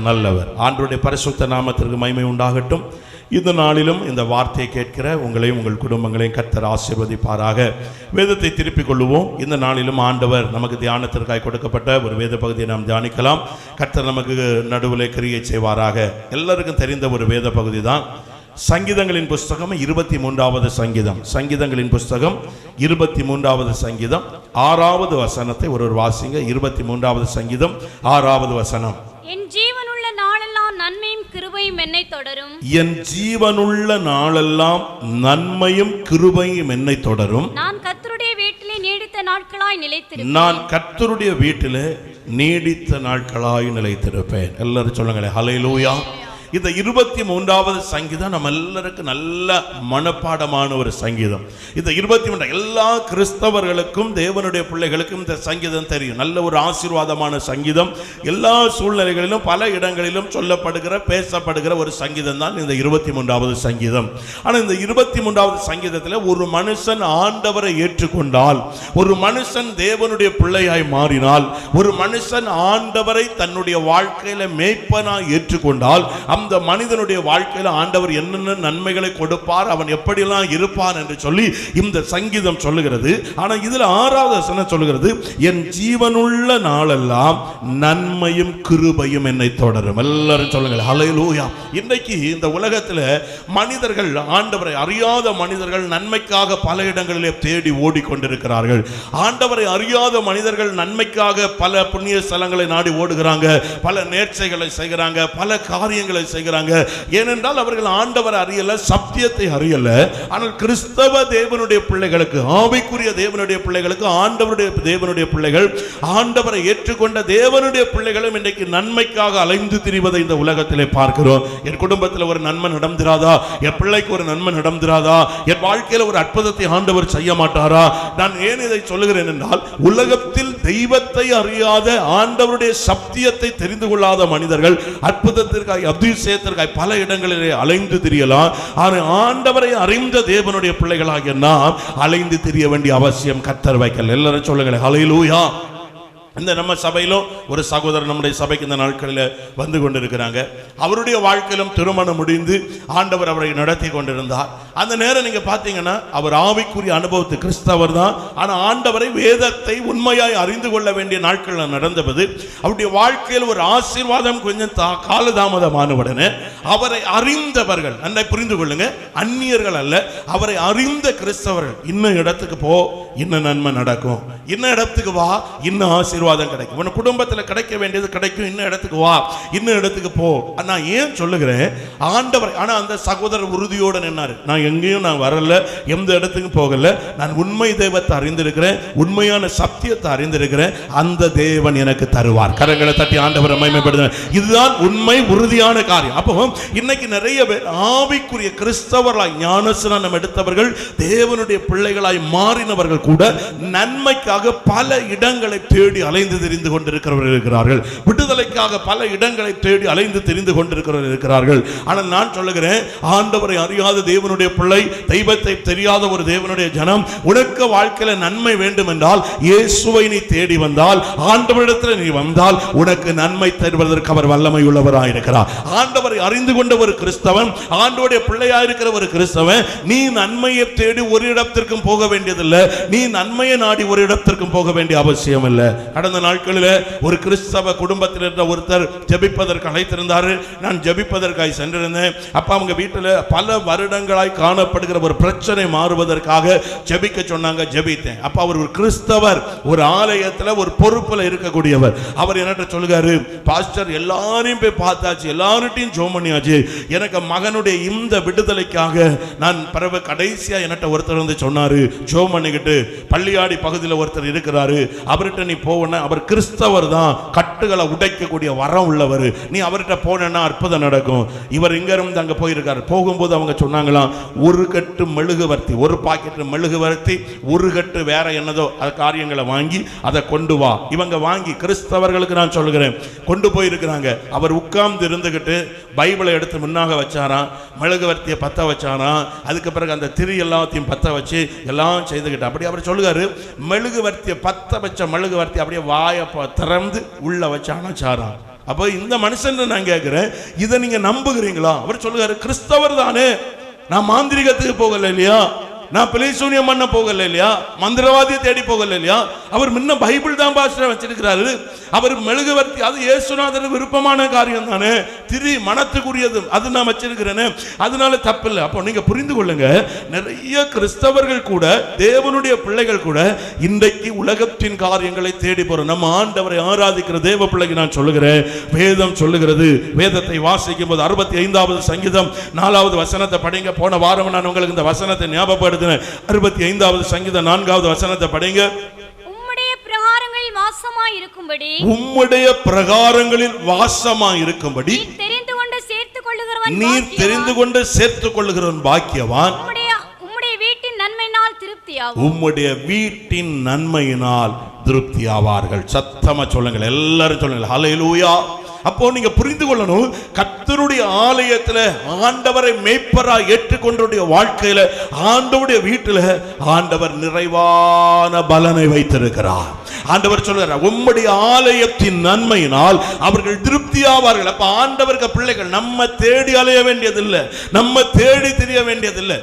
கர்த்தர் நல்லவர். ஆண்டருடைய பரிசுத்த நாமத்திற்கு மகிமை உண்டாகட்டும். இந்த நாளிலும் இந்த வார்த்தையை கேட்கிற உங்களையும் உங்கள் குடும்பங்களையும் கர்த்தர் ஆசீர்வதிப்பாராக. வேதத்தை திருப்பிக் கொள்ளுவோம். இந்த நாளிலும் ஆண்டவர் நமக்கு தியானத்திற்காக கொடுக்கப்பட்ட ஒரு வேத பகுதியை நாம் தியானிக்கலாம். கர்த்தர் நமக்கு நடுவில் கிரியை செய்வாராக. எல்லாருக்கும் தெரிந்த ஒரு வேத பகுதி தான் சங்கீதங்களின் புஸ்தகம் இருபத்தி மூன்றாவது சங்கீதம். சங்கீதங்களின் புஸ்தகம் இருபத்தி மூன்றாவது சங்கீதம். ஆறாவது வசனத்தை ஒரு ஒரு வாசிங்க. இருபத்தி மூன்றாவது சங்கீதம் ஆறாவது வசனம் என் ஜீவனுள்ள நாளெல்லாம் நன்மையும் கிருபையும் என்னை தொடரும். என் ஜீவனுள்ள நாளெல்லாம் நன்மையும் கிருபையும் என்னை தொடரும். நான் கர்த்தருடைய வீட்டிலே நீடித்த நாட்களாய் நிலைத்திருப்பேன். நான் கர்த்தருடைய வீட்டிலே நீடித்த நாட்களாய் நிலைத்திருப்பேன். எல்லாரும் சொல்லுங்களேன் ஹalleluya. இந்த இருபத்தி மூன்றாவது சங்கீதம் நம்ம எல்லாருக்கும் நல்ல மனப்பாடமான ஒரு சங்கீதம். இந்த இருபத்தி மூன்று எல்லா கிறிஸ்தவர்களுக்கும் தேவனுடைய பிள்ளைகளுக்கும் இந்த சங்கீதம் தெரியும். நல்ல ஒரு ஆசீர்வாதமான சங்கீதம். எல்லா சூழ்நிலைகளிலும் பல இடங்களிலும் சொல்லப்படுகிற பேசப்படுகிற ஒரு சங்கீதம் தான் இந்த இருபத்தி மூன்றாவது சங்கீதம். ஆனால் இந்த இருபத்தி மூன்றாவது சங்கீதத்தில் ஒரு மனுஷன் ஆண்டவரை ஏற்றுக்கொண்டால் ஒரு மனுஷன் தேவனுடைய பிள்ளையாய் மாறினால் ஒரு மனுஷன் ஆண்டவரை தன்னுடைய வாழ்க்கையில மேய்ப்பனாய் ஏற்றுக்கொண்டால் அந்த மனிதனுடைய வாழ்க்கையில் ஆண்டவர் என்னென்ன நன்மைகளை கொடுப்பார் அவன் எப்படியெல்லாம் இருப்பான் என்று சொல்லி இந்த சங்கீதம் சொல்லுகிறது. ஆனால் இதில் ஆறாவது வசனம் சொல்லுகிறது என் ஜீவனுள்ள நாளெல்லாம் நன்மையும் கிருபையும் என்னை தொடரும். எல்லாரும் சொல்லுங்கள் ஹalleluya இன்றைக்கு இந்த உலகத்தில் மனிதர்கள் ஆண்டவரை அறியாத மனிதர்கள் நன்மைக்காக பல இடங்களிலே தேடி ஓடிக்கொண்டிருக்கிறார்கள். ஆண்டவரை அறியாத மனிதர்கள் நன்மைக்காக பல புண்ணிய ஸ்தலங்களை நாடி ஓடுகிறாங்க பல நேர்ச்சைகளை செய்கிறாங்க பல காரியங்களை செய்கிறாங்க. ஏனென்றால் அவர்கள் ஆண்டவர் அறியல சத்தியத்தை அறியல. ஆனால் கிறிஸ்தவ தேவனுடைய பிள்ளைகளுக்கு ஆவிக்குரிய தேவனுடைய பிள்ளைகளுக்கு ஆண்டவருடைய தேவனுடைய பிள்ளைகள் ஆண்டவரை ஏற்றுக்கொண்ட தேவனுடைய பிள்ளைகளும் இன்றைக்கு நன்மைக்காக அலைந்து திரிவதை இந்த உலகத்திலே பார்க்கிறோம். என் குடும்பத்தில் ஒரு நன்மை நடந்திராதா? என் பிள்ளைக்கு ஒரு நன்மை நடந்திராதா? என் வாழ்க்கையில் ஒரு அற்புதத்தை ஆண்டவர் செய்ய மாட்டாரா? நான் ஏன் இதை சொல்லுகிறேன் என்றால் உலகத்தில் தெய்வத்தை அறியாத ஆண்டவருடைய சத்தியத்தை தெரிந்து கொள்ளாத மனிதர்கள் அற்புதத்திற்காக அதிசயத்திற்காக பல இடங்களிலே அலைந்து திரியலாம். ஆனால் ஆண்டவரை அறிந்த தேவனுடைய பிள்ளைகளாகிய நாம் அலைந்து திரிய வேண்டிய அவசியம் கத்தர் வைக்கல். எல்லாரும் சொல்லுங்களேன் அலையிலூயா இந்த நம்ம சபையிலும் ஒரு சகோதரர் நம்முடைய சபைக்கு இந்த நாட்களில் வந்து கொண்டிருக்கிறாங்க. அவருடைய வாழ்க்கையிலும் திருமணம் முடிந்து ஆண்டவர் அவரை நடத்தி கொண்டிருந்தார். அந்த நேரம் நீங்கள் பார்த்தீங்கன்னா அவர் ஆவிக்குரிய அனுபவத்து கிறிஸ்தவர் தான். ஆனால் ஆண்டவரை வேதத்தை உண்மையாய் அறிந்து கொள்ள வேண்டிய நாட்களில் நடந்தது அவருடைய வாழ்க்கையில் ஒரு ஆசீர்வாதம் கொஞ்சம் தா காலதாமதமான உடனே அவரை அறிந்தவர்கள் நன்றை புரிந்து கொள்ளுங்க அந்நியர்கள் அல்ல அவரை அறிந்த கிறிஸ்தவர்கள் இன்னும் இடத்துக்கு போ இன்னும் நன்மை நடக்கும். இன்னும் இடத்துக்கு வா இன்னும் ஆசீர்வாதம் கிடைக்கும். உன் குடும்பத்தில் கிடைக்க வேண்டியது கிடைக்கும். இன்னும் இடத்துக்கு வா. இன்னும் இடத்துக்கு போ. நான் ஏன் சொல்லுகிறேன்? ஆண்டவர் ஆனால் அந்த சகோதரர் உறுதியோடு நின்னார். நான் எங்கேயும் நான் வரல. எந்த இடத்துக்கும் போகல. நான் உண்மை தெய்வத்தை அறிந்திருக்கிறேன். உண்மையான சத்தியத்தை அறிந்திருக்கிறேன். அந்த தேவன் எனக்கு தருவார். கரங்களை தட்டி ஆண்டவரை மயமைப்படுத்த இதுதான் உண்மை உறுதியான காரியம். அப்போ இன்னைக்கு நிறைய பேர் ஆவிக்குரிய கிறிஸ்தவர்களாய் ஞானஸ்நானம் எடுத்தவர்கள் தேவனுடைய பிள்ளைகளாய் மாறினவர்கள் கூட நன்மைக்காக பல இடங்களை தேடி அலைந்து தெரிந்து கொண்டிருக்கிறவர்கள் இருக்கிறார்கள். விடுதலைக்காக பல இடங்களை தேடி அலைந்து தெரிந்து கொண்டிருக்கிறவர்கள் இருக்கிறார்கள். ஆனால் நான் சொல்லுகிறேன் ஆண்டவரை அறியாத தேவனுடைய பிள்ளை தெய்வத்தை தெரியாத ஒரு தேவனுடைய ஜனம் உனக்கு வாழ்க்கையில நன்மை வேண்டும் என்றால் இயேசுவை நீ தேடி வந்தால் ஆண்டவரிடத்தில் நீ வந்தால் உனக்கு நன்மை தருவதற்கு அவர் வல்லமை உள்ளவராயிருக்கிறார் ஆண்டவரை அறிந்து கொண்ட ஒரு கிறிஸ்தவன் ஆண்டவருடைய பிள்ளையாயிருக்கிற ஒரு கிறிஸ்தவன் நீ நன்மையை தேடி ஒரு இடத்திற்கும் போக வேண்டியதில்லை. நீ நன்மையை நாடி ஒரு இடத்திற்கும் போக வேண்டிய அவசியம் இல்லை கடந்த நாட்களில் ஒரு கிறிஸ்தவ குடும்பத்தில் இருந்த ஒருத்தர் ஜெபிப்பதற்கு அழைத்திருந்தார். நான் ஜெபிப்பதற்காக சென்றிருந்தேன். அப்போ அவங்க வீட்டில் பல வருடங்களாய் காணப்படுகிற ஒரு பிரச்சனை மாறுவதற்காக ஜெபிக்க சொன்னாங்க ஜெபித்தேன். அப்போ அவர் ஒரு கிறிஸ்தவர் ஒரு ஆலயத்தில் ஒரு பொறுப்பில் இருக்கக்கூடியவர். அவர் என்னட்ட சொல்லுகாரு பாஸ்டர் எல்லாரையும் போய் பார்த்தாச்சு எல்லார்ட்டையும் ஜோம் பண்ணியாச்சு. எனக்கு மகனுடைய இந்த விடுதலைக்காக நான் பிறகு கடைசியாக என்னட்ட ஒருத்தர் வந்து சொன்னார் ஜோம் பண்ணிக்கிட்டு பள்ளியாடி பகுதியில் ஒருத்தர் இருக்கிறாரு. அவர்கிட்ட நீ போவன அவர் கிறிஸ்தவர் தான் கட்டுகளை உடைக்கக்கூடிய வரம் உள்ளவர். நீ அவர்கிட்ட போனேன்னா அற்புதம் நடக்கும். இவர் இங்க இருந்து அங்க போயிருக்காரு. போகும்போது அவங்க சொன்னாங்களாம் ஒரு கட்டு மெழுகுவர்த்தி ஒரு பாக்கெட் மெழுகுவர்த்தி ஒரு கட்டு வேற என்னதோ அது காரியங்களை வாங்கி அதை கொண்டு வா. இவங்க வாங்கி கிறிஸ்தவர்களுக்கு நான் சொல்கிறேன் கொண்டு போயிருக்கிறாங்க. அவர் உட்கார்ந்து இருந்துகிட்டு பைபிளை எடுத்து முன்னாக வச்சாராம் மெழுகுவர்த்தியை பத்த வச்சாராம் அதுக்கு பிறகு அந்த திரி எல்லாத்தையும் பத்த வச்சு எல்லாம் செய்துகிட்டு அப்படி அவர் சொல்லுகாரு மெழுகுவர்த்தியை பத்த வச்ச மெழுகுவர்த்தி அப்படியே வாயை ப- திறந்து உள்ள வச்சான சாரா அப்போ இந்த மனுஷன் நான் கேட்கிறேன் இதை நீங்க நம்புகிறீங்களா? அவர் சொல்லுகிறாரு கிறிஸ்தவர் தானே. நான் மாந்திரிகத்துக்கு போகல இல்லையா? நான் பிளேசூனியம் பண்ண போகல இல்லையா? மந்திரவாதியை தேடி போகல இல்லையா? அவர் முன்ன பைபிள் தான் பாஸ்டர் வச்சிருக்கிறாரு. அவர் மெழுகுவர்த்தி அது இயேசுநாதர் விருப்பமான காரியம் தானே. திரி மனத்துக்குரியது அது நான் வச்சிருக்கிறேன்னு அதனால தப்பில்லை. அப்போ நீங்க புரிந்து கொள்ளுங்க. நிறைய கிறிஸ்தவர்கள் கூட தேவனுடைய பிள்ளைகள் கூட இன்றைக்கு உலகத்தின் காரியங்களை தேடி போறோம். நம்ம ஆண்டவரை ஆராதிக்கிற தேவ பிள்ளைக்கு நான் சொல்லுகிறேன். வேதம் சொல்லுகிறது. வேதத்தை வாசிக்கும் போது அறுபத்தி ஐந்தாவது சங்கீதம் நாலாவது வசனத்தை படிங்க. போன வாரம் நான் உங்களுக்கு இந்த வசனத்தை ஞாபகப்படுத்தினேன் அறுபத்தி ஐந்தாவது சங்கீதம் நான்காவது வசனத்தை படிங்க. உம்முடைய பிரகாரங்களில் வாசமாய் இருக்கும்படி உம்முடைய பிரகாரங்களில் வாசமா இருக்கும்படி நீர் தெரிந்து கொண்டு சேர்த்துக் கொள்ளுகிறவன் நீர். தெரிந்து கொண்டு சேர்த்துக் கொள்ளுகிறவன் பாக்கியவான். உம்முடைய வீட்டின் நன்மையினால் திருப்தி ஆவார்கள் சத்தமா சொல்லுங்கள் எல்லாரும் சொல்லுங்கள். ஹalleluya அப்போ நீங்க புரிந்து கொள்ளணும் கர்த்தருடைய ஆலயத்துல ஆண்டவரை மேய்ப்பரா ஏற்றுக்கொண்டருடைய வாழ்க்கையில ஆண்டவருடைய வீட்டில் ஆண்டவர் நிறைவான பலனை வைத்திருக்கிறார். ஆண்டவர் சொல்றார் உம்முடைய ஆலயத்தின் நன்மையினால் அவர்கள் திருப்தியாவார்கள். அப்ப ஆண்டவருக்கு பிள்ளைகள் நம்ம தேடி அலைய வேண்டியதில்லை. நம்ம தேடி தெரிய வேண்டியதில்லை.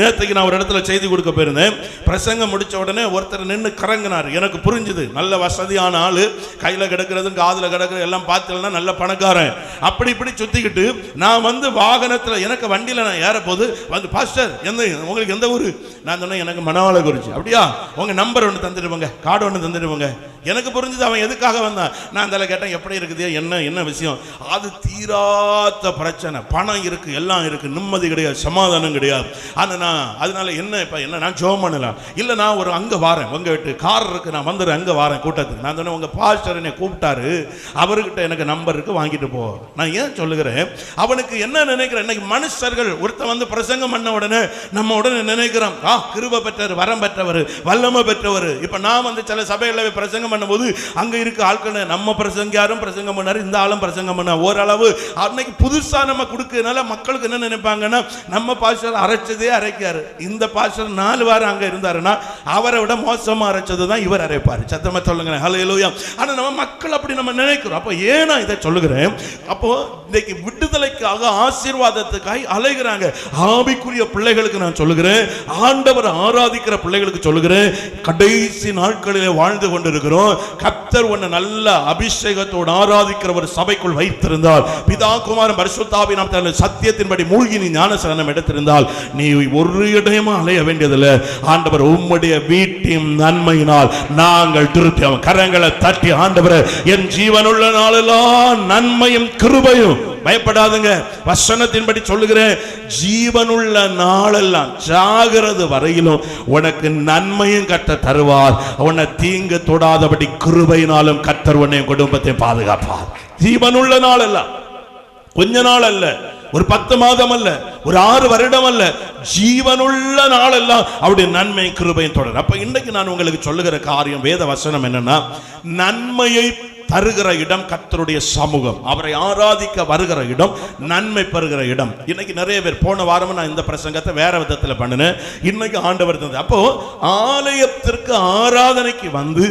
நேற்றுக்கு நான் ஒரு இடத்துல செய்தி கொடுக்க போயிருந்தேன். பிரசங்கம் முடிச்ச உடனே ஒருத்தர் நின்று கறங்கினார் எனக்கு புரிஞ்சுது நல்ல வசதியான ஆளு. கையில கிடக்கிறது காதுல கிடக்கிறது எல்லாம் பார்த்தீங்கன்னா நல்ல பணக்காரன். அப்படி இப்படி சுத்திக்கிட்டு நான் வந்து வாகனத்தில் எனக்கு வண்டியில் நான் ஏற போது வந்து பாஸ்டர் எந்த உங்களுக்கு எந்த ஊர்? நான் சொன்னேன் எனக்கு மனவாள குறிச்சி அப்படியா? உங்க நம்பர் ஒன்று தந்துடுவாங்க. கார்டு ஒன்று தந்துடுவாங்க. எனக்கு புரிஞ்சது அவன் எதுக்காக வந்தான்? நான் அதில் கேட்டேன் எப்படி இருக்குது? என்ன என்ன விஷயம்? அது தீராத்த பிரச்சனை. பணம் இருக்கு எல்லாம் இருக்கு. நிம்மதி கிடையாது சமாதானம் கிடையாது. ஆனால் நான் அதனால என்ன இப்போ என்ன நான் ஜோம் பண்ணலாம்? இல்லை நான் ஒரு அங்கே வாரேன் உங்கள் வீட்டு. கார் இருக்குது நான் வந்துடுறேன் அங்கே வாரேன் கூட்டத்துக்கு. நான் சொன்னேன் உங்கள் பாஸ்டர் என்னை கூப்பிட்டாரு. அவர்கிட்ட எனக்கு நம்பர் இருக்கு வாங்கிட்டு போ. நான் ஏன் சொல்லுகிறேன்? அவனுக்கு என்ன நினைக்கிறேன்? இன்னைக்கு மனுஷர்கள் ஒருத்தன் வந்து பிரசங்கம் பண்ண உடனே நம்ம உடனே நினைக்கிறோம் ஆ கிருப பெற்றவர் வரம் பெற்றவர் வல்லமை பெற்றவர். இப்போ நான் வந்து சில சபைகளில் பிரசங்கம் பண்ணும்போது அங்கே இருக்க ஆட்கள் நம்ம பிரசங்கியாரும் பிரசங்கம் பண்ணாரு இந்த ஆளும் பிரசங்கம் பண்ண. ஓரளவு அன்னைக்கு புதுசா நம்ம கொடுக்கறதுனால மக்களுக்கு என்ன நினைப்பாங்கன்னா நம்ம பாஸ்டர் அரைச்சதே அரைக்காரு. இந்த பாஸ்டர் நாலு வாரம் அங்க இருந்தாருன்னா அவரை விட மோசமா அரைச்சது தான் இவர் அரைப்பார். சத்தமாக சொல்லுங்களேன். ஹலோ ஹலோயா ஆனால் நம்ம மக்கள் அப்படி நம்ம நினைக்கிறோம். அப்போ ஏன் நான் சொல்லுகிறேன். அப்போ இன்னைக்கு விடுதலைக்காக ஆசீர்வாதத்துக்காக அலைகிறாங்க. ஆவிக்குரிய பிள்ளைகளுக்கு நான் சொல்லுகிறேன். ஆண்டவர் ஆராதிக்கிற பிள்ளைகளுக்கு சொல்லுகிறேன். கடைசி நாட்களில் வாழ்ந்து கொண்டிருக்கிறோம். கத்தர் ஒன்று நல்ல அபிஷேகத்தோடு ஆராதிக்கிற ஒரு சபைக்குள் வைத்திருந்தால் பிதா குமாரன் பரிசுத்தாவி நாம் தன் சத்தியத்தின்படி மூழ்கி நீ ஞானசரணம் எடுத்திருந்தால் நீ ஒரு இடமும் அலைய வேண்டியதில்லை. ஆண்டவர் உம்முடைய வீட்டின் நன்மையினால் நாங்கள் திருப்தி அவன் கரங்களை தட்டி ஆண்டவர் என் ஜீவனுள்ள நாளெல்லாம் நன்மையும் கிருபையும். பயப்படாதுங்க. வசனத்தின்படி சொல்லுகிறேன். ஜீவனுள்ள நாளெல்லாம் ஜாகிறது வரையிலும் உனக்கு நன்மையும் கட்ட தருவார். உன்னை தீங்கு தொடாதபடி கிருபையினாலும் கத்தர் உன்னை குடும்பத்தை பாதுகாப்பார். ஜீவனுள்ள நாளெல்லாம் கொஞ்ச நாள் அல்ல ஒரு பத்து மாதம் அல்ல ஒரு ஆறு வருடம் அல்ல ஜீவனுள்ள நாளெல்லாம் அவருடைய நன்மை கிருபையும் தொடர் அப்ப இன்னைக்கு நான் உங்களுக்கு சொல்லுகிற காரியம் வேத வசனம் என்னன்னா நன்மையை தருகிற இடம் கத்தருடைய சமூகம். அவரை ஆராதிக்க வருகிற இடம் நன்மை பெறுகிற இடம். இன்னைக்கு நிறைய பேர் போன வாரமும் நான் இந்த பிரசங்கத்தை வேற விதத்தில் பண்ணினேன். இன்னைக்கு ஆண்டவர் தந்தது. அப்போ ஆலயத்திற்கு ஆராதனைக்கு வந்து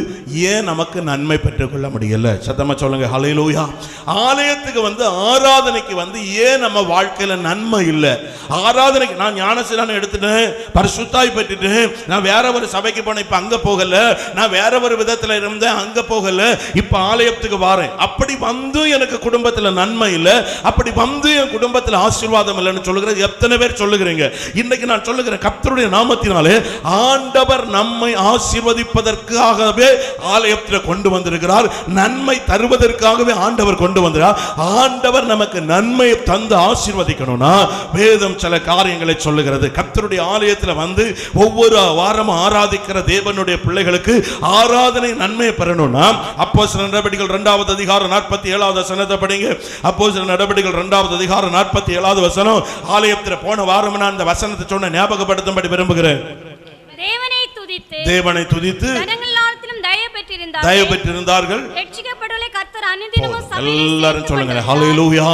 ஏன் நமக்கு நன்மை பெற்றுக்கொள்ள முடியல? சத்தமா சொல்லுங்க ஹலையிலூயா ஆலயத்துக்கு வந்து ஆராதனைக்கு வந்து ஏன் நம்ம வாழ்க்கையில நன்மை இல்லை? ஆராதனைக்கு நான் ஞானசிலான எடுத்துட்டேன் பரிசுத்தாய் பெற்றுட்டேன். நான் வேற ஒரு சபைக்கு போனேன் இப்ப அங்க போகல. நான் வேற ஒரு விதத்தில் இருந்தேன் அங்க போகல. இப்ப ஆலயத்துக்கு வாரேன். அப்படி வந்து எனக்கு குடும்பத்துல நன்மை இல்லை. அப்படி வந்து என் குடும்பத்தில் ஆசீர்வாதம் இல்லைன்னு சொல்லுகிறது எத்தனை பேர் சொல்லுகிறீங்க? இன்னைக்கு நான் சொல்லுகிறேன் கத்தருடைய நாமத்தினாலே ஆண்டவர் நம்மை ஆசீர்வதிப்பதற்காகவே ஆலயத்தில் கொண்டு வந்திருக்கிறார். நன்மை தருவதற்காகவே ஆண்டவர் கொண்டு வந்தார் ஆண்டவர் நமக்கு நன்மை தந்து ஆசீர்வதிக்கணும்னா வேதம் சில காரியங்களை சொல்லுகிறது. கத்தருடைய ஆலயத்தில் வந்து ஒவ்வொரு வாரமும் ஆராதிக்கிற தேவனுடைய பிள்ளைகளுக்கு ஆராதனை நன்மையை பெறணும்னா அப்போ சில நடவடிக்கைகள் இரண்டாவது அதிகாரம் நாற்பத்தி ஏழாவது வசனத்தை படிங்க. அப்போ சில நடவடிக்கைகள் இரண்டாவது அதிகாரம் நாற்பத்தி ஏழாவது வசனம் ஆலயத்தில் போன வாரம் நான் அந்த வசனத்தை சொன்ன ஞாபகப்படுத்தும்படி விரும்புகிறேன். தேவனை துதித்து தயவு பெற்றிருந்தார் தயவு பெற்றிருந்தார்கள். எல்லாரும் சொல்லுங்க. ஹalleluya.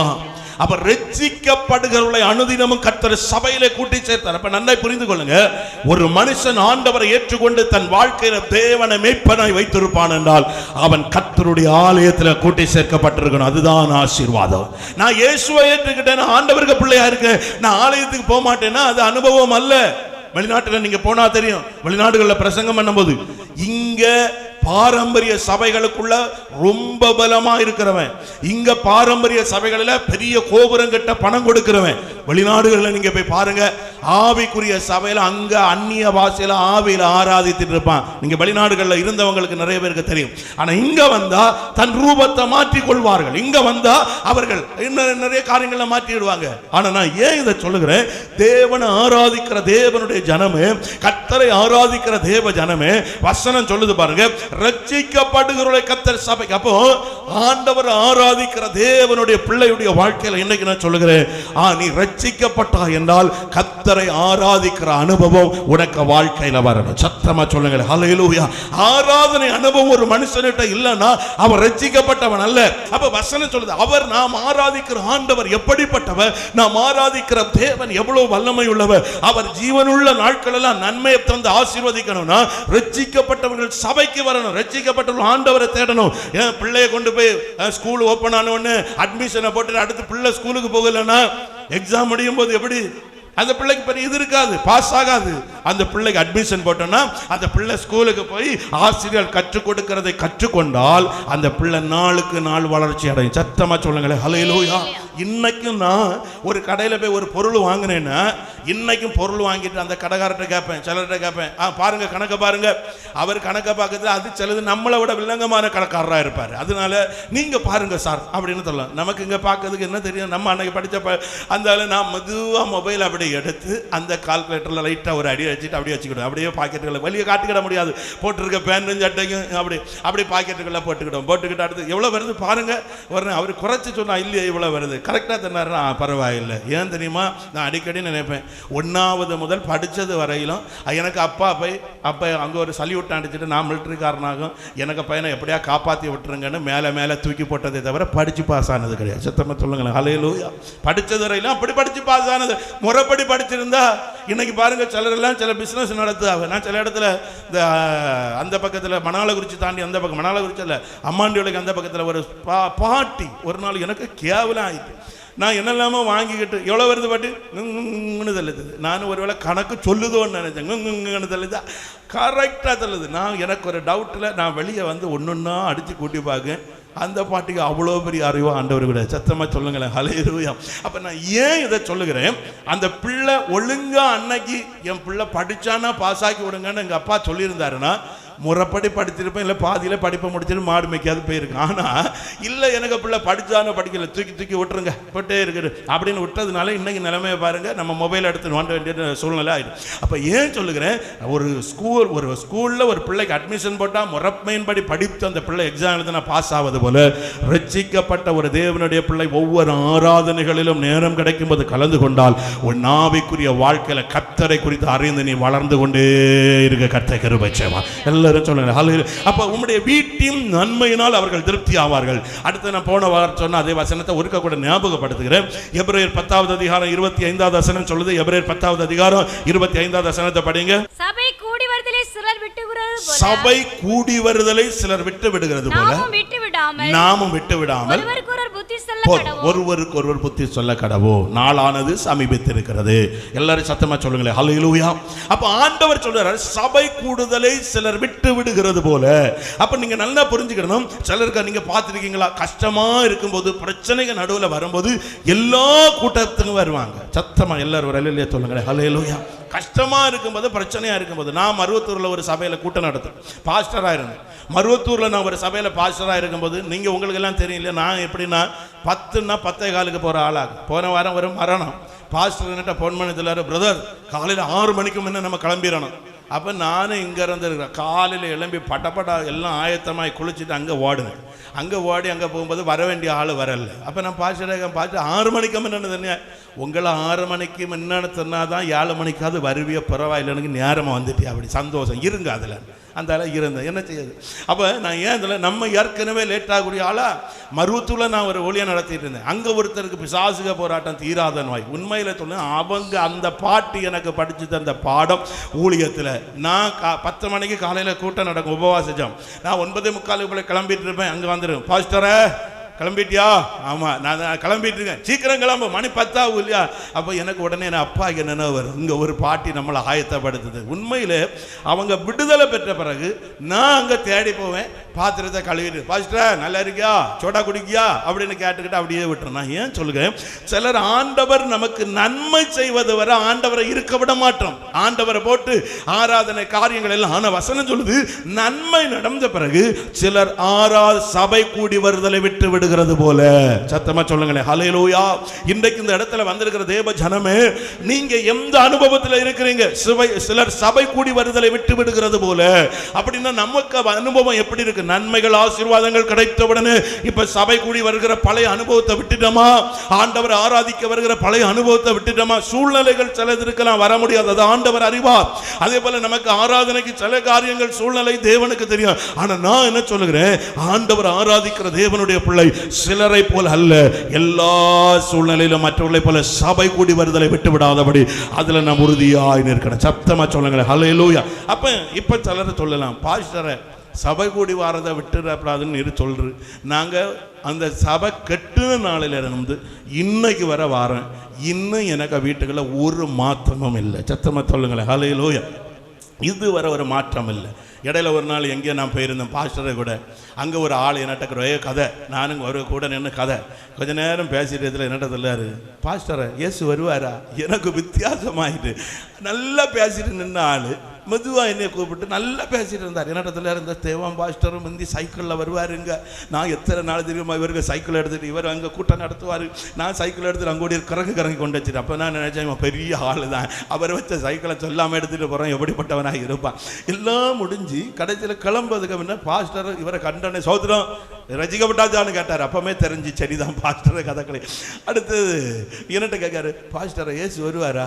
அப்ப ரட்சிக்கப்படுகிறவர்களை அனுதினமும் கத்தர் சபையில கூட்டி சேர்த்தார். அப்ப நன்றாய் புரிந்து கொள்ளுங்க. ஒரு மனுஷன் ஆண்டவரை ஏற்றுக்கொண்டு தன் வாழ்க்கையில தேவனை மேய்ப்பனாய் வைத்திருப்பான் என்றால் அவன் கத்தருடைய ஆலயத்துல கூட்டி சேர்க்கப்பட்டிருக்கணும். அதுதான் ஆசீர்வாதம். நான் இயேசுவை ஏற்றுக்கிட்டேன் ஆண்டவருக்கு பிள்ளையா இருக்கேன். நான் ஆலயத்துக்கு போக மாட்டேன்னா அது அனுபவம் அல்ல. வெளிநாட்டுல நீங்க போனா தெரியும். வெளிநாடுகள்ல பிரசங்கம் பண்ணும்போது இங்க பாரம்பரிய சபைகளுக்குள்ள ரொம்ப பலமா இருக்கிறவன். இங்க பாரம்பரிய சபைகளில் பெரிய கோபுரம் கட்ட பணம் கொடுக்கிறவன். வெளிநாடுகளில் நீங்க போய் பாருங்க ஆவிக்குரிய சபையில அங்க அந்நிய பாஷையில ஆவியில ஆராதித்துட்டு இருப்பான். நீங்க வெளிநாடுகளில் இருந்தவங்களுக்கு நிறைய பேருக்கு தெரியும். ஆனா இங்க வந்தா தன் ரூபத்தை மாற்றி கொள்வார்கள். இங்க வந்தா அவர்கள் இன்னும் நிறைய காரியங்களை மாற்றிடுவாங்க. ஆனா நான் ஏன் இதை சொல்லுகிறேன்? தேவனை ஆராதிக்கிற தேவனுடைய ஜனமே கத்தரை ஆராதிக்கிற தேவ ஜனமே வசனம் சொல்லுது பாருங்க ரட்சிக்கப்படுகிறவர்களை கத்தர் சபைக்கு. அப்போ ஆண்டவர் ஆராதிக்கிற தேவனுடைய பிள்ளையுடைய வாழ்க்கையில இன்னைக்கு நான் சொல்லுகிறேன். ஆ நீ ரட்சிக்கப்பட்டா என்றால் கத்தரை ஆராதிக்கிற அனுபவம் உனக்கு வாழ்க்கையில் வரணும். சத்தமா சொல்லுங்க ஹலையிலூயா ஆராதனை அனுபவம் ஒரு மனுஷன்கிட்ட இல்லைன்னா அவன் ரட்சிக்கப்பட்டவன் அல்ல. அப்ப வசனம் சொல்லுது அவர் நாம் ஆராதிக்கிற ஆண்டவர் எப்படிப்பட்டவர்? நாம் ஆராதிக்கிற தேவன் எவ்வளவு வல்லமை உள்ளவர் அவர் ஜீவனுள்ள நாட்கள் எல்லாம் நன்மையை தந்து ஆசீர்வதிக்கணும்னா ரட்சிக்கப்பட்டவர்கள் சபைக்கு வர வரணும் ரட்சிக்கப்பட்டவர்கள் ஆண்டவரை தேடணும். ஏன் பிள்ளைய கொண்டு போய் ஸ்கூல் ஓப்பன் ஆன உடனே அட்மிஷனை போட்டு அடுத்து பிள்ளை ஸ்கூலுக்கு போகலன்னா எக்ஸாம் முடியும் போது எப்படி? அந்த பிள்ளைக்கு பெரிய இது இருக்காது பாஸ் ஆகாது. அந்த பிள்ளைக்கு அட்மிஷன் போட்டோம்னா அந்த பிள்ளை ஸ்கூலுக்கு போய் ஆசிரியர் கற்றுக் கொடுக்கிறதை கற்றுக்கொண்டால் அந்த பிள்ளை நாளுக்கு நாள் வளர்ச்சி அடையும். சத்தமா சொல்லுங்களேன் ஹalleluya இன்னைக்கும் நான் ஒரு கடையில போய் ஒரு பொருள் வாங்கினேன்னா இன்னைக்கும் பொருள் வாங்கிட்டு அந்த கடைக்காரர்கிட்ட கேட்பேன் சிலர்கிட்ட கேட்பேன் ஆ பாருங்க கணக்கை பாருங்க. அவர் கணக்கை பார்க்கறது அது சிலது நம்மளை விட வில்லங்கமான கணக்காரராக இருப்பார். அதனால நீங்க பாருங்க சார் அப்படின்னு சொல்லலாம். நமக்கு இங்க பார்க்கறதுக்கு என்ன தெரியும்? நம்ம அன்னைக்கு படிச்ச ப- அந்த நான் மெதுவா மொபைல் அப்படியே எடுத்து அந்த கால்குலேட்டர்ல லைட்டா ஒரு அடி வச்சுட்டு அப்படியே வச்சுக்கிடும் அப்படியே பாக்கெட்டுகளை வெளியே காட்டிக்கிட முடியாது. போட்டிருக்க பேண்ட்டும் சட்டையும் அப்படி அப்படி பாக்கெட்டுகளை போட்டுக்கிட்டோம் போட்டுக்கிட்டு அடுத்து எவ்வளோ வருது பாருங்க. வரணும் அவர் குறைச்சி சொன்னா இல்லையே இவ்வளோ வருது. கரெக்டாக தந்தாருன்னா பரவாயில்லை. ஏன் தெரியுமா? நான் அடிக்கடி நினைப்பேன் ஒன்றாவது முதல் படித்தது வரையிலும் எனக்கு அப்பா போய் அப்போ அங்கே ஒரு சல்யூட் அடிச்சுட்டு நான் மிலிட்ரிக்காரனாகும் எனக்கு பையனை எப்படியா காப்பாற்றி விட்டுருங்கன்னு மேலே மேலே தூக்கி போட்டதே தவிர படித்து பாஸ் ஆனது கிடையாது. சத்தமாக சொல்லுங்களேன். அலையிலூயா படித்தது வரையிலும் அப்படி படித்து பாஸ் ஆனது. முறைப்படி படிச்சிருந்தா இன்னைக்கு பாருங்க சிலரெல்லாம் சில பிஸ்னஸ் நடத்துவாங்க. நான் சில இடத்துல இந்த அந்த பக்கத்தில் மணாலகுறிச்சி தாண்டி அந்த பக்கம் மணாலகுறிச்சி இல்லை அம்மாண்டியோளுக்கு அந்த பக்கத்தில் ஒரு பா பாட்டி ஒரு நாள் எனக்கு கேவலம் ஆயிட்டு. நான் என்னெல்லாமோ வாங்கிக்கிட்டு எவ்வளோ வருது பாட்டு? தள்ளுது தள்ளுது. ஒரு ஒருவேளை கணக்கு சொல்லுதோன்னு நினைச்சேன். தள்ளுதா? கரெக்டாக தள்ளுது. நான் எனக்கு ஒரு டவுட்டில் நான் வெளியே வந்து ஒன்று ஒன்றா அடித்து கூட்டி பார்க்கேன் அந்த பாட்டுக்கு அவ்வளோ பெரிய அறிவா ஆண்டவர் கூட சத்தமாக சொல்லுங்களேன். ஹலேருயா அப்போ நான் ஏன் இதை சொல்லுகிறேன்? அந்த பிள்ளை ஒழுங்கா அன்னைக்கு என் பிள்ளை படிச்சானா பாஸ் ஆக்கி விடுங்கன்னு எங்கள் அப்பா சொல்லியிருந்தாருன்னா முறைப்படி படிச்சிருப்பேன் இல்லை பாதியில் படிப்பை முடிச்சிட்டு மாடு மேய்க்காது போயிருக்கேன் ஆனால் இல்லை எனக்கு பிள்ளை படித்தானோ படிக்கல தூக்கி தூக்கி விட்டுருங்க. போட்டே இருக்குது. அப்படின்னு விட்டதுனால இன்னைக்கு நிலைமையை பாருங்கள் நம்ம மொபைல் எடுத்து நோண்ட வேண்டிய சூழ்நிலை ஆகிடும் அப்போ ஏன் சொல்லுகிறேன் ஒரு ஸ்கூல் ஒரு ஸ்கூலில் ஒரு பிள்ளைக்கு அட்மிஷன் போட்டால் முறமையின்படி படித்து அந்த பிள்ளை எக்ஸாம் எழுதினா பாஸ் ஆவது போல ரட்சிக்கப்பட்ட ஒரு தேவனுடைய பிள்ளை ஒவ்வொரு ஆராதனைகளிலும் நேரம் கிடைக்கும் போது கலந்து கொண்டால் உன் நாவிக்குரிய வாழ்க்கையில் கத்தரை குறித்து அறிந்து நீ வளர்ந்து கொண்டே இருக்க கத்தை கருவை எல்லாம் எல்லாரும் சொல்லுங்க. அப்ப உம்முடைய வீட்டின் நன்மையினால் அவர்கள் திருப்தி ஆவார்கள். அடுத்து நான் போன வாரம் சொன்ன அதே வசனத்தை ஒருக்க கூட ஞாபகப்படுத்துகிறேன். எபிரேயர் பத்தாவது அதிகாரம் இருபத்தி ஐந்தாவது வசனம் சொல்லுது. எபிரேயர் பத்தாவது அதிகாரம் இருபத்தி ஐந்தாவது வசனத்தை படிங்க. சபை கூடி வருதலை சிலர் போல. சபை கூடி வருதலை சிலர் விட்டு விடுகிறது போல. நாமும் விட்டு விடாமல் விட்டு ஒருவருக்கு ஒருவர் புத்தி சொல்ல கடவோ. நாளானது சமீபித்திருக்கிறது. எல்லாரும் சத்தமா சொல்லுங்களேன். ஹalleluya அப்ப ஆண்டவர் சொல்றாரு சபை கூடுதலை சிலர் விட்டு விட்டு விடுகிறது போல. அப்ப நீங்க நல்லா புரிஞ்சுக்கணும். சிலருக்கு நீங்க பார்த்துருக்கீங்களா? கஷ்டமா இருக்கும்போது பிரச்சனைகள் நடுவில் வரும்போது எல்லா கூட்டத்துக்கும் வருவாங்க. சத்தமா எல்லாரும் ஒரு அல்லையா சொல்லுங்களேன். ஹalleluya கஷ்டமா இருக்கும்போது பிரச்சனையா இருக்கும்போது நான் மருவத்தூர்ல ஒரு சபையில கூட்டம் நடத்தும் பாஸ்டரா இருந்தேன். மருவத்தூர்ல நான் ஒரு சபையில பாஸ்டரா இருக்கும்போது நீங்க உங்களுக்கு எல்லாம் தெரியல நான் எப்படின்னா பத்துன்னா பத்தே காலுக்கு போற ஆளாகும். போன வாரம் ஒரு மரணம். பாஸ்டர் என்கிட்ட ஃபோன் பண்ணி பிரதர் காலையில் ஆறு மணிக்கு முன்னே நம்ம கிளம்பிடணும். அப்போ நானும் இங்கே இருந்திருக்கிறேன் காலையில் எழும்பி பட்டப்பட்டா எல்லாம் ஆயத்தமாக குளிச்சுட்டு அங்கே ஓடுனேன் அங்கே ஓடி அங்கே போகும்போது வர வேண்டிய ஆள் வரல. அப்போ நான் பாஸ்டரேகம் பார்த்து ஆறு மணிக்கு முன்னாடி தனியா உங்களை ஆறு மணிக்கு முன்னாடி தான் ஏழு மணிக்காவது வருவியோ பரவாயில்லைன்னு நேரமாக வந்துட்டியா அப்படி. சந்தோஷம். இருங்க அதில். அந்த ஆளா இருந்தேன் என்ன செய்யுது அப்போ நான் ஏன் இதில் நம்ம ஏற்கனவே லேட்டாகக்கூடிய ஆளா? மருவத்தூரில் நான் ஒரு ஒளியை நடத்திட்டு இருந்தேன். அங்கே ஒருத்தருக்கு பிசாசுக போராட்டம் தீராத நோய். உண்மையில் சொன்னேன் அவங்க அந்த பாட்டு எனக்கு படித்து தந்த பாடம் ஊழியத்தில். நான் கா பத்து மணிக்கு காலையில் கூட்டம் நடக்கும் உபவாசம் நான் ஒன்பதே முக்கால் போல கிளம்பிட்டு இருப்பேன் அங்கே வந்துடும் பாஸ்டரை கிளம்பிட்டியா? ஆமாம் நான் கிளம்பிட்டு இருக்கேன். சீக்கிரம் கிளம்பு மணி பத்தாவும் இல்லையா? அப்போ எனக்கு உடனே என் அப்பா என்னென்ன வரும். இங்கே ஒரு பாட்டி நம்மளை ஆயத்தப்படுத்துது. உண்மையில் அவங்க விடுதலை பெற்ற பிறகு நான் அங்கே தேடி போவேன் பாத்திரத்தை கழுவிட்டு பாஸ்டர் நல்லா இருக்கியா? சோடா குடிக்கியா? அப்படின்னு கேட்டுக்கிட்டு அப்படியே விட்டுறேன். நான் ஏன் சொல்லுகிறேன்? சிலர் ஆண்டவர் நமக்கு நன்மை செய்வது வரை ஆண்டவரை இருக்க விட மாட்டோம். ஆண்டவரை போட்டு ஆராதனை காரியங்கள் எல்லாம் ஆன வசனம் சொல்லுது. நன்மை நடந்த பிறகு சிலர் ஆறா சபை கூடி வருதலை விட்டு விடுகிறது போல. சத்தமா சொல்லுங்களேன். ஹலையிலூயா இன்றைக்கு இந்த இடத்துல வந்திருக்கிற தேவ ஜனமே நீங்க எந்த அனுபவத்தில் இருக்கிறீங்க? சிவை சிலர் சபை கூடி வருதலை விட்டு விடுகிறது போல. அப்படின்னா நமக்கு அனுபவம் எப்படி இருக்கு? நன்மைகள் ஆசீர்வாதங்கள் கிடைத்தவுடனே இப்ப சபை கூடி வருகிற பழைய அனுபவத்தை விட்டுட்டோமா? ஆண்டவர் ஆராதிக்க வருகிற பழைய அனுபவத்தை விட்டுட்டோமா? சூழ்நிலைகள் சிலது இருக்கலாம் வர முடியாது. அது ஆண்டவர் அறிவார் அதே போல நமக்கு ஆராதனைக்கு சில காரியங்கள் சூழ்நிலை தேவனுக்கு தெரியும். ஆனா நான் என்ன சொல்லுகிறேன்? ஆண்டவர் ஆராதிக்கிற தேவனுடைய பிள்ளை சிலரை போல் அல்ல எல்லா சூழ்நிலையிலும் மற்றவர்களை போல சபை கூடி வருதலை விட்டு விடாதபடி அதுல நாம் உறுதியாய் நிற்கணும். சத்தமா சொல்லுங்களேன். ஹalleluya அப்போ இப்போ சிலரை சொல்லலாம். பாஸ்டரை சபை கூடி வாரதை விட்டுறப்படாதுன்னு இரு சொல்று. நாங்கள் அந்த சபை கெட்டுன நாளிலிருந்து இன்னைக்கு வர வாரேன். இன்னும் எனக்கு வீட்டுக்குள்ள ஒரு மாற்றமும் இல்லை. சத்தமாக சொல்லுங்களேன். ஹலையிலோய இது வர ஒரு மாற்றம் இல்லை இடையில ஒரு நாள் எங்கேயோ நான் போயிருந்தேன் பாஸ்டரை கூட. அங்கே ஒரு ஆள் என்னட்ட ஒரே கதை. நானும் ஒரு கூட நின்று கதை. கொஞ்ச நேரம் பேசிட்டு இதில் என்னட்ட சொல்லாரு. பாஸ்டரை இயேசு வருவாரா? எனக்கு வித்தியாசமாயிட்டு நல்லா பேசிட்டு நின்ன ஆள். மெதுவாக என்னை கூப்பிட்டு நல்லா பேசிகிட்டு இருந்தார். என்னிடத்துல இருந்த தேவம் பாஸ்டரும் முந்தி சைக்கிளில் வருவாருங்க. நான் எத்தனை நாள் தெரியுமா இவருக்கு சைக்கிள் எடுத்துகிட்டு இவர் அங்கே கூட்டம் நடத்துவார். நான் சைக்கிள் எடுத்துட்டு அங்கே ஓடி கறங்கு கறங்கி கொண்டு வச்சுட்டு அப்போ நான் நினச்சேன் பெரிய ஆள் தான் அவர் வச்ச சைக்கிளை சொல்லாமல் எடுத்துகிட்டு போகிறோம் எப்படிப்பட்டவனாக இருப்பான். எல்லாம் முடிஞ்சு கடைசியில் கிளம்புறதுக்கு முன்ன பாஸ்டர் இவரை கண்டனே சோதரம் ரசிக்கப்பட்டாச்சான்னு கேட்டார். அப்போமே தெரிஞ்சு சரிதான் பாஸ்டரை கதைக்களை அடுத்தது என்னட்ட கேட்காரு பாஸ்டரை ஏசு வருவாரா?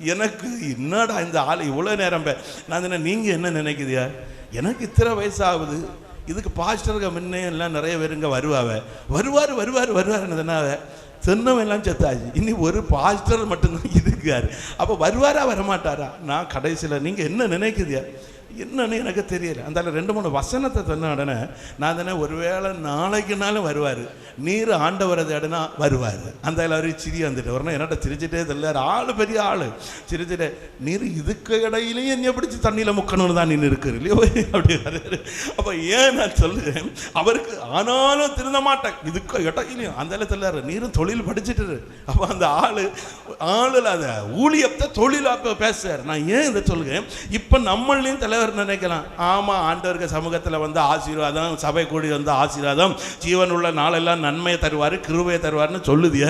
எனக்கு என்னடா இந்த ஆள் இவ்வளோ நேரம் பே நான் சொன்னேன் நீங்கள் என்ன நினைக்குதியா எனக்கு இத்தனை வயசாகுது. இதுக்கு பாஸ்டருங்க முன்னே எல்லாம் நிறைய பேர் இங்கே வருவாவ. வருவார் வருவார் வருவார் சொன்னாவ? சொன்னவன் எல்லாம் செத்தாச்சு. இனி ஒரு பாஸ்டர் மட்டும்தான் இருக்கார் அப்போ வருவாரா வரமாட்டாரா? நான் கடைசியில் நீங்கள் என்ன நினைக்குதியா என்னன்னு எனக்கு தெரியல. அந்த ரெண்டு மூணு வசனத்தை சொன்ன உடனே நான் தானே ஒருவேளை நாளைக்குனாலும் வருவார். நீர் ஆண்டவரை தேடினா வருவார். அந்த அவர் சிரி வந்துட்டு வரணும் என்னட்ட சிரிச்சிட்டே தெரியல. ஆள் பெரிய ஆள். சிரிச்சிட்டே நீர் இதுக்கு இடையிலையும் என்னை பிடிச்சி தண்ணியில் முக்கணும்னு தான் நின்று இருக்கு இல்லையோ? அப்படி வர்றாரு. அப்போ ஏன் நான் சொல்லுறேன் அவருக்கு ஆனாலும் திருந்த மாட்டேன். இதுக்கு இடையிலையும். அந்த இடத்துல நீரும் தொழில் படிச்சுட்டு அப்போ அந்த ஆள் ஆளில் அந்த ஊழியத்தை தொழிலாக பேசுறார். நான் ஏன் இதை சொல்லுகிறேன் இப்போ நம்மளையும் தலைவர் நினைக்கலாம். ஆமாம் ஆண்டவருக்கு சமூகத்தில் வந்து ஆசீர்வாதம் சபை கூடி வந்து ஆசீர்வாதம் ஜீவன் உள்ள நாளெல்லாம் நன்மையை தருவார் கிருபையை தருவார்னு சொல்லுதிய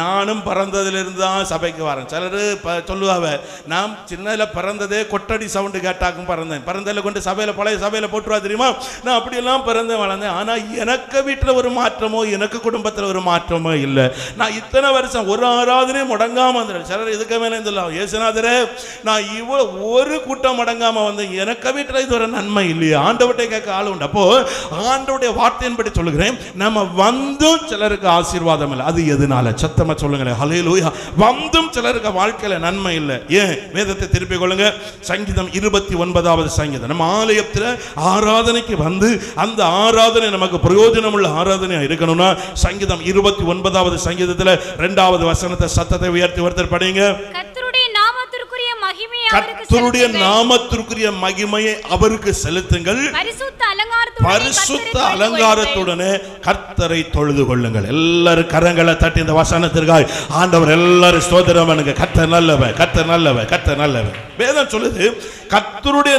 நானும் பிறந்ததுலேருந்து தான் சபைக்கு வரேன். சிலர் ப சொல்லுவாவ நான் சின்னதில் பிறந்ததே கொட்டடி சவுண்டு கேட்டாக்கும் பிறந்தேன். பிறந்ததில் கொண்டு சபையில் பழைய சபையில் போட்டுருவா தெரியுமா? நான் அப்படியெல்லாம் பிறந்தேன் வளர்ந்தேன். ஆனால் எனக்கு வீட்டில் ஒரு மாற்றமோ எனக்கு குடும்பத்தில் ஒரு மாற்றமோ இல்லை. நான் இத்தனை வருஷம் ஒரு ஆராதனையும் முடங்காமல் வந்துடுறேன் சிலர் இதுக்கு மேலே இருந்துடலாம். ஏசுநாதரே நான் இவ்வளோ ஒரு கூட்டம் முடங்காமல் வந்தேன். எனக்கு வீட்டில் இது ஒரு நன்மை இல்லையா. ஆண்டவட்டை கேட்க ஆள் உண்டு. அப்போ ஆண்டவுடைய வார்த்தையின்படி சொல்லுகிறேன். நம்ம வந்தும் சிலருக்கு ஆசீர்வாதம் இல்லை. அது எதனால? சத்தமா சொல்லுங்களேன். ஹalleluya வந்தும் சிலருக்கு வாழ்க்கையில நன்மை இல்லை. ஏன்? வேதத்தை திருப்பி கொள்ளுங்க. சங்கீதம் இருபத்தி ஒன்பதாவது சங்கீதம். நம்ம ஆலயத்தில் ஆராதனைக்கு வந்து அந்த ஆராதனை நமக்கு பிரயோஜனம் உள்ள ஆராதனையா இருக்கணும்னா சங்கீதம் இருபத்தி ஒன்பதாவது சங்கீதத்தில் ரெண்டாவது வசனத்தை சத்தத்தை உயர்த்தி ஒருத்தர் படிங்க. கர்த்தருடைய. நாமத்திற்குரிய மகிமையை அவருக்கு செலுத்துங்கள். பரிசுத்த அலங்காரத்துடன் கர்த்தரை தொழுது கொள்ளுங்கள். எல்லாரும் கரங்களை தட்டி இந்த வசனத்திற்காய் ஆண்டவர் எல்லாரும் ஸ்தோத்திரம் பண்ணுங்க. கர்த்தர் நல்லவன் கர்த்தர் நல்லவன் கர்த்தர் நல்லவன் வேதம் சொல்லுது கர்த்தருடைய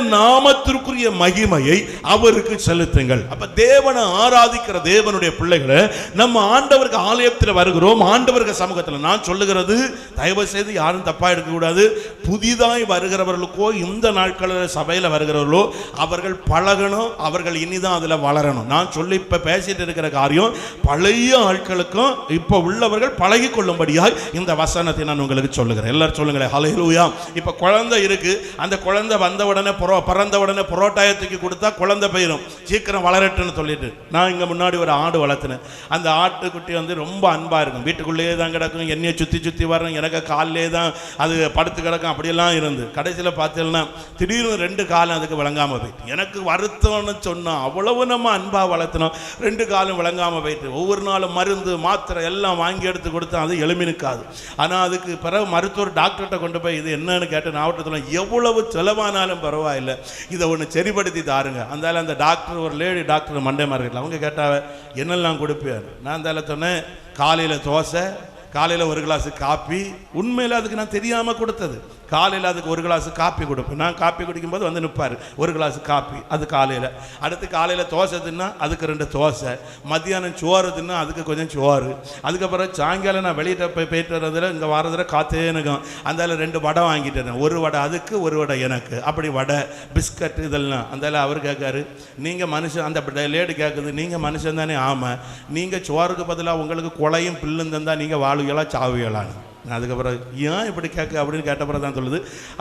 நாமத்திற்குரிய மகிமையை அவருக்கு செலுத்துங்கள். அப்ப தேவனை ஆராதிக்கிற தேவனுடைய பிள்ளைகளை நம்ம ஆண்டவருக்கு ஆலயத்தில் வருகிறோம். ஆண்டவருக்கு சமூகத்தில் நான் சொல்லுகிறது தயவு செய்து யாரும் தப்பா எடுக்க கூடாது புதிதாய் வருகிறவர்களுக்கோ இந்த நாட்களில் சபையில் வருகிறவர்களோ அவர்கள் பழகணும் அவர்கள் இனிதான் அதில் வளரணும். நான் சொல்லி இப்போ பேசிட்டு இருக்கிற காரியம் பழைய ஆட்களுக்கும் இப்போ உள்ளவர்கள் பழகி கொள்ளும்படியாக இந்த வசனத்தை நான் உங்களுக்கு சொல்லுகிறேன். எல்லாரும் சொல்லுங்களேன் ஹalleluya இப்போ குழந்தை இருக்கு. அந்த குழந்தை வந்த உடனே பிற- பிறந்த உடனே உடனே புரோட்டாயை தூக்கி கொடுத்தா குழந்தை போயிடும் சீக்கிரம் வளரட்டுன்னு சொல்லிட்டு. நான் இங்கே முன்னாடி ஒரு ஆடு வளர்த்தினேன் அந்த ஆட்டுக்குட்டி வந்து ரொம்ப அன்பாக இருக்கும். வீட்டுக்குள்ளேயே தான் கிடக்கும். என்னையை சுற்றி சுற்றி வரும் எனக்கு காலிலே தான் அது படுத்து கிடக்கும். அப்படியெல்லாம் இருந்து. கடைசியில் பார்த்தீங்கன்னா திடீர்னு ரெண்டு காலம் அதுக்கு விளங்காமல் போயிட்டு. எனக்கு வருத்தம்னு சொன்னால் அவ்வளவு நம்ம அன்பாக வளர்த்தினோம் ரெண்டு காலம் விளங்காமல் போயிட்டு. ஒவ்வொரு நாளும் மருந்து மாத்திரை எல்லாம் வாங்கி எடுத்து கொடுத்தா அது எலுமினுக்காது. ஆனால் அதுக்கு பிறகு மருத்துவர் டாக்டர்கிட்ட கொண்டு போய் இது என்னன்னு கேட்டு மாவட்டத்தில் எவ்வளவு செலவானாலும் பரவாயில்லை. இது ஒன்று சரிப்படுத்தி தாருங்க. அந்தால அந்த டாக்டர் ஒரு லேடி டாக்டர் மண்டே மார்க்கெட்டில் அவங்க கேட்டாவ என்னெல்லாம் கொடுப்பேன்? நான் அந்த சொன்னேன் காலையில் தோசை காலையில் ஒரு கிளாஸ் காப்பி உண்மையில் அதுக்கு நான் தெரியாமல் கொடுத்தது. காலையில் அதுக்கு ஒரு கிளாஸ் காப்பி கொடுப்பேன். நான் காப்பி குடிக்கும்போது வந்து நிற்பார் ஒரு கிளாஸ் காப்பி. அது காலையில். அடுத்து காலையில் தோசை தின்னா அதுக்கு ரெண்டு தோசை. மத்தியானம் சோறு தின்னா அதுக்கு கொஞ்சம் சோறு. அதுக்கப்புறம் சாயங்காலம் நான் வெளியிட்ட போய் போயிட்டு வரதுல இங்கே வரதுல காத்தே எனக்கும் அந்தால ரெண்டு வடை வாங்கிட்டேன் ஒரு வடை அதுக்கு ஒரு வடை எனக்கு. அப்படி வடை பிஸ்கட் இதெல்லாம். அந்தால அவர் கேட்காரு நீங்கள் மனுஷன் அந்த லேடு கேட்குது நீங்கள் மனுஷன் தானே. ஆமாம் நீங்கள் சோறுக்கு பதிலாக உங்களுக்கு குலையும் பில்லும் தந்தால் நீங்கள் வாழுவீங்களா சாவுவீங்களான்னு அதுக்கப்புறம் ஏன் இப்படி கேட்க? அப்படின்னு கேட்டப்பறம் தான் சொல்லுது.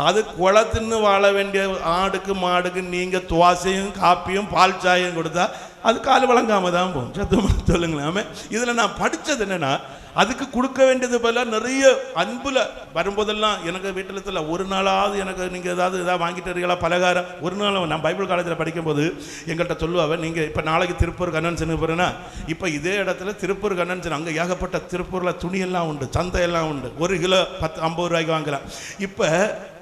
அது குளத்துன்னு வாழ வேண்டிய ஆடுக்கு மாடுக்கு நீங்கள் துவாசையும் காப்பியும் பால் சாயம் கொடுத்தா அது கால் வழங்காமல் தான் போகும். சத்தமாக சொல்லுங்களேன் இதில் நான் படித்தது என்னென்னா அதுக்கு கொடுக்க வேண்டியது போல நிறைய அன்புல வரும்போதெல்லாம் எனக்கு வீட்டில் ஒரு நாளாவது எனக்கு நீங்கள் ஏதாவது ஏதாவது வாங்கிட்டு வரீங்களா பலகாரம். ஒரு நாள் நான் பைபிள் காலேஜில் படிக்கும்போது எங்கள்கிட்ட சொல்லுவாங்க நீங்கள் இப்போ நாளைக்கு திருப்பூர் கன்வென்ஷனுக்கு போகிறேன்னா இப்போ இதே இடத்துல திருப்பூர் கன்வென்ஷன் அங்கே ஏகப்பட்ட திருப்பூரில் துணியெல்லாம் உண்டு சந்தையெல்லாம் உண்டு. ஒரு கிலோ பத்து ஐம்பது ரூபாய்க்கு வாங்கலாம். இப்போ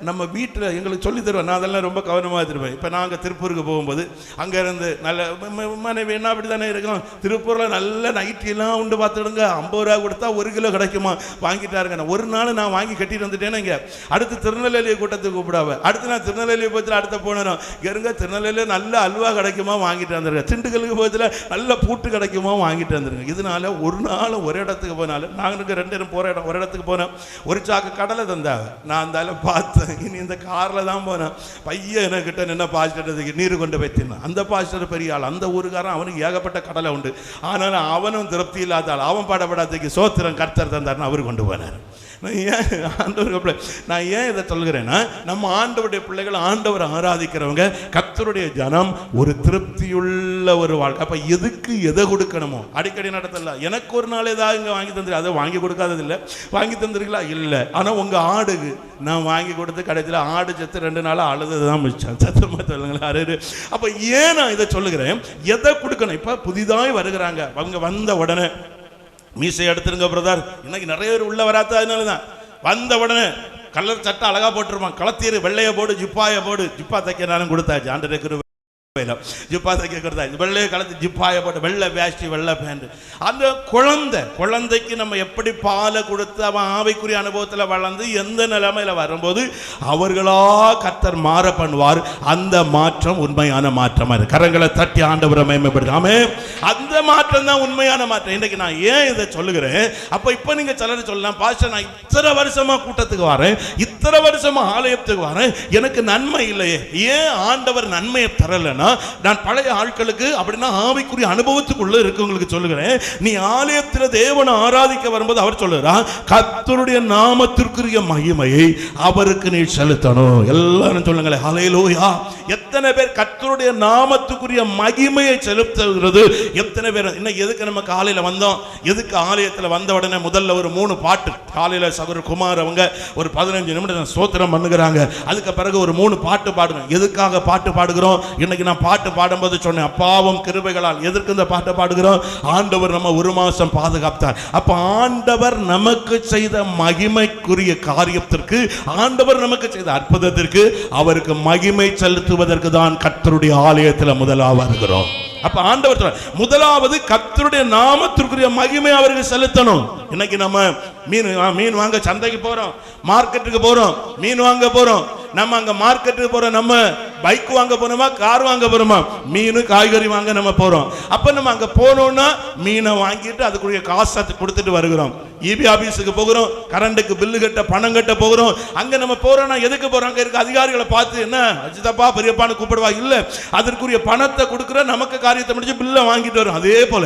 நம்ம வீட்டில் எங்களுக்கு சொல்லி தருவேன் நான் அதெல்லாம் ரொம்ப கவனமாக தருவேன் இப்போ நாங்கள் திருப்பூருக்கு போகும்போது அங்கேருந்து நல்ல மனைவி என்ன அப்படி தானே இருக்கும் திருப்பூரில் நல்ல நைட்டிலாம் உண்டு பார்த்துடுங்க. ஐம்பது ரூபா கொடுத்து ஒரு கிலோ கிடைக்குமா? வாங்கிட்டாருங்க. ஒரு நாள் நான் வாங்கி கட்டிட்டு வந்துட்டேன்னு அடுத்து திருநெல்வேலி கூட்டத்துக்கு கூப்பிடாவ அடுத்து நான் திருநெல்வேலி போச்சு அடுத்த போனோம் இருங்க திருநெல்வேலியில் நல்ல அல்வா கிடைக்குமா வாங்கிட்டு வந்துருங்க. திண்டுக்கலுக்கு போச்சுல நல்ல பூட்டு கிடைக்குமா வாங்கிட்டு வந்துருங்க. இதனால ஒரு நாள் ஒரு இடத்துக்கு போனாலும் நாங்கள் ரெண்டு இடம் போகிற இடம் ஒரு இடத்துக்கு போனோம். ஒரு சாக்கு கடலை தந்தாங்க. நான் அந்த பார்த்தேன். இனி இந்த காரில் தான் போனேன். பையன் என்கிட்ட என்ன பாஸ்டருக்கு நீர் கொண்டு போய் தின்னான். அந்த பாஸ்டர் பெரிய ஆள். அந்த ஊருக்காரன் அவனுக்கு ஏகப்பட்ட கடலை உண்டு. ஆனாலும் அவனும் திருப்தி இல்லாத ஆள். அவன் பாடப்படாததுக்கு சோத்திரம் கர்த்தர் தந்தார்னு அவர் கொண்டு போனார். நான் ஏன் ஆண்டவர் நான் ஏன் இதை சொல்கிறேன்னா நம்ம ஆண்டவருடைய பிள்ளைகள் ஆண்டவர் ஆராதிக்கிறவங்க கர்த்தருடைய ஜனம் ஒரு திருப்தியுள்ள ஒரு வாழ்க்கை. அப்போ எதுக்கு எதை கொடுக்கணுமோ? அடிக்கடி நடத்தல எனக்கு ஒரு நாள் ஏதாவது இங்கே வாங்கி தந்துரு அதை வாங்கி கொடுக்காதது இல்லை வாங்கி தந்துருக்கலாம் இல்லை. ஆனால் உங்கள் ஆடுக்கு நான் வாங்கி கொடுத்து கடைசியில் ஆடு செத்து ரெண்டு நாளாக அழுது தான் மிச்சம். சத்து சொல்லுங்களேன் அரு அப்போ ஏன் நான் இதை சொல்லுகிறேன்? எதை கொடுக்கணும்? இப்போ புதிதாக வருகிறாங்க. அவங்க வந்த உடனே மீசை எடுத்துருங்க பிரதர் இன்னைக்கு நிறைய பேர் உள்ள வராது அதனால தான் வந்த உடனே கலர் சட்டை அழகா போட்டுருவான் களத்தீர் வெள்ளையை போடு ஜிப்பாயை போடு. ஜிப்பா தைக்கிறாலும் கொடுத்தாச்சு. ஆண்டு கிருபை. ஜிப்பா தைக்க கொடுத்தாச்சு வெள்ளைய கலத்து ஜிப்பாயை போட்டு வெள்ளை வேஷ்டி வெள்ளை பேண்ட் அந்த குழந்தை குழந்தைக்கு நம்ம எப்படி பாலை கொடுத்து அவன் ஆவைக்குரிய அனுபவத்தில் வளர்ந்து எந்த நிலைமையில வரும்போது அவர்களா கத்தர் மாற பண்ணுவார். அந்த மாற்றம் உண்மையான மாற்றமாக இருக்கு. கரங்களை தட்டி ஆண்டவரை மேம்படுத்தாம அந்த மாற்றம் தான் உண்மையான மாற்றம். இன்னைக்கு நான் ஏன் இதை சொல்லுகிறேன்? அப்போ இப்போ நீங்கள் சிலர் சொல்லலாம். பாஸ்டர் நான் இத்தனை வருஷமா கூட்டத்துக்கு வரேன். இத்தனை வருஷமா ஆலயத்துக்கு வரேன். எனக்கு நன்மை இல்லையே. ஏன் ஆண்டவர் நன்மையை தரலைன்னா நான் பழைய ஆட்களுக்கு அப்படின்னா ஆவிக்குரிய அனுபவத்துக்குள்ள இருக்கவங்களுக்கு சொல்லுகிறேன். நீ ஆலயத்தில் தேவனை ஆராதிக்க வரும்போது அவர் சொல்லுகிறார் கத்தருடைய நாமத்திற்குரிய மகிமையை அவருக்கு நீ செலுத்தணும். எல்லாரும் சொல்லுங்களேன் ஹalleluya. எத்தனை பேர் கத்தருடைய நாமத்துக்குரிய மகிமையை செலுத்துகிறது? எத்தனை பேர்? இன்னைக்கு எதுக்கு நம்ம காலையில வந்தோம்? எதுக்கு ஆலயத்தில் வந்த உடனே முதல்ல ஒரு மூணு பாட்டு? காலையில சகோதர குமார் அவங்க ஒரு பதினஞ்சு நிமிடம் சோத்திரம் பண்ணுகிறாங்க. அதுக்கு பிறகு ஒரு மூணு பாட்டு பாடுறோம். எதுக்காக பாட்டு பாடுகிறோம்? இன்னைக்கு நான் பாட்டு பாடும்போது சொன்னேன் அப்பாவும் கிருபைகளால் எதற்கு இந்த பாட்டை பாடுகிறோம்? ஆண்டவர் நம்ம ஒரு மாசம் பாதுகாத்தார். அப்ப ஆண்டவர் நமக்கு செய்த மகிமைக்குரிய காரியத்திற்கு ஆண்டவர் நமக்கு செய்த அற்புதத்திற்கு அவருக்கு மகிமை செலுத்துவதற்கு தான் கர்த்தருடைய ஆலயத்தில் முதலாக வருகிறோம் அப்ப ஆண்டவர் முதலாவது கத்தருடைய நாமத்திற்குரிய மகிமை அவருக்கு செலுத்தணும். இன்னைக்கு நம்ம மீன் மீன் வாங்க சந்தைக்கு போறோம் மார்க்கெட்டுக்கு போறோம் மீன் வாங்க போறோம். நம்ம அங்க மார்க்கெட்டுக்கு போறோம் நம்ம பைக் வாங்க போறோமா கார் வாங்க போறோமா மீன் காய்கறி வாங்க நம்ம போறோம். அப்ப நம்ம அங்க போனோம்னா மீனை வாங்கிட்டு அதுக்குரிய காசை கொடுத்துட்டு வருகிறோம். இபி ஆபீஸுக்கு போகிறோம் கரண்ட்டுக்கு பில்லு கட்ட பணம் கட்ட போகிறோம். அங்க நம்ம போறோம்னா எதுக்கு போறோம்? அங்க இருக்க அதிகாரிகளை பார்த்து என்ன அஜிதப்பா பெரியப்பான்னு கூப்பிடுவா? இல்ல. அதற்குரிய பணத்தை கொடுக்குற நமக்கு காரியத்தை முடிச்சு பில்லை வாங்கிட்டு வரும். அதே போல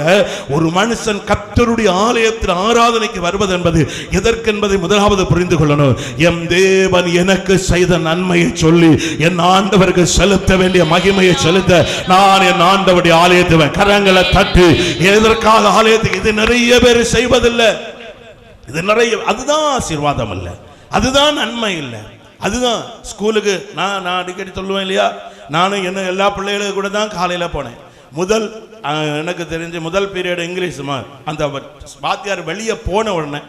ஒரு மனுஷன் கத்தருடைய ஆலயத்தில் ஆராதனைக்கு வருவது என்பது எதற்கென்பதை முதலாவது புரிந்து கொள்ளணும். எம் தேவன் எனக்கு செய்த நன்மையை சொல்லி என் ஆண்டவருக்கு செலுத்த வேண்டிய மகிமையை செலுத்த நான் என் ஆண்டவருடைய ஆலயத்துவன். கரங்களை தட்டு எதற்காக ஆலயத்துக்கு இது நிறைய பேர் செய்வதில்லை. இது நிறைய அதுதான் ஆசீர்வாதம் இல்ல அதுதான் நன்மை இல்லை. அதுதான் ஸ்கூலுக்கு நான் நான் அடிக்கடி சொல்லுவேன் இல்லையா? நானும் என்ன எல்லா பிள்ளைகளுக்கு கூட தான் காலையில போனேன். முதல் அஹ், எனக்கு தெரிஞ்ச முதல் பீரியட் இங்கிலீஷ் அந்த வாத்தியார் வெளியே போன உடனே